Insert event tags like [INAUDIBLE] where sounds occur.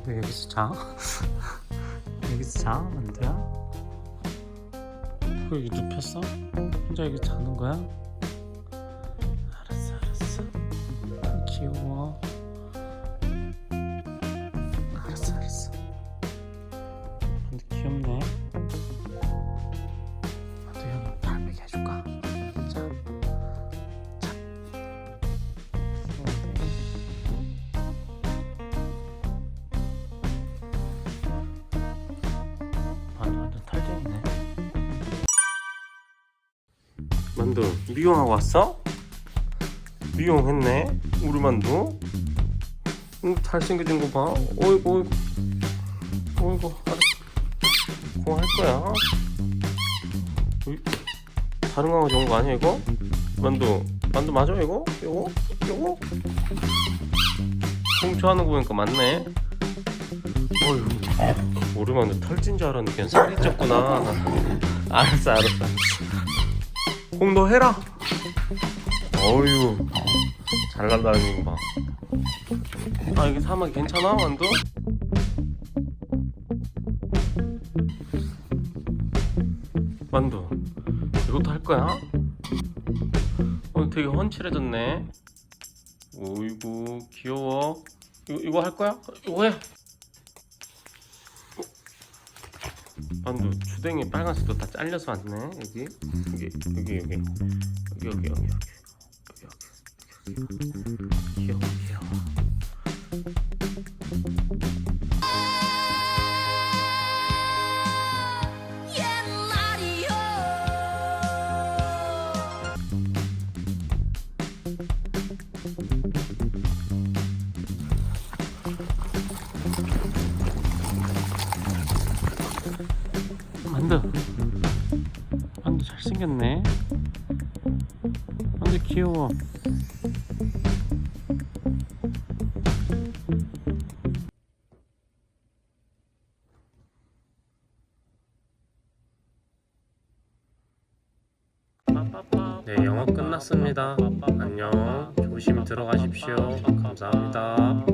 만두 여기서 자? [LAUGHS] 여기서 자? 만두야? 그 여기 눕혔어? 혼자 여기 자는 거야? 알았어 알았어 귀여워 만두 미용하고 왔어? 미용했네 우리 만두 응, 잘생겨진 거봐 어이구 어이구 어이구 알았어 공할 거야 다른 강아지 온거 아니야 이거? 만두 만두 맞아 이거? 이거? 이거? 훔쳐하는 거 보니까 맞네 어휴 우리 만두 털찐 줄 알았는데 살이 쪘구나 알았어 알았어 알았어 공도 해라 어휴 잘 날라다니는 거 봐. 아 이게 사막이 괜찮아 만두? 만두 이것도 할 거야? 어 되게 훤칠해졌네 오이구 귀여워 이거, 이거 할 거야? 이거 해 만두 주댕이 빨간색도 다 잘려서 왔네 여기 여기 여기 여기 여기 여기 여기 여기 여기 여기 여기 귀여워 귀여워 만두 만두 잘생겼네. 만두 귀여워. 네 영업 끝났습니다. 안녕. 조심히 들어가십시오. 감사합니다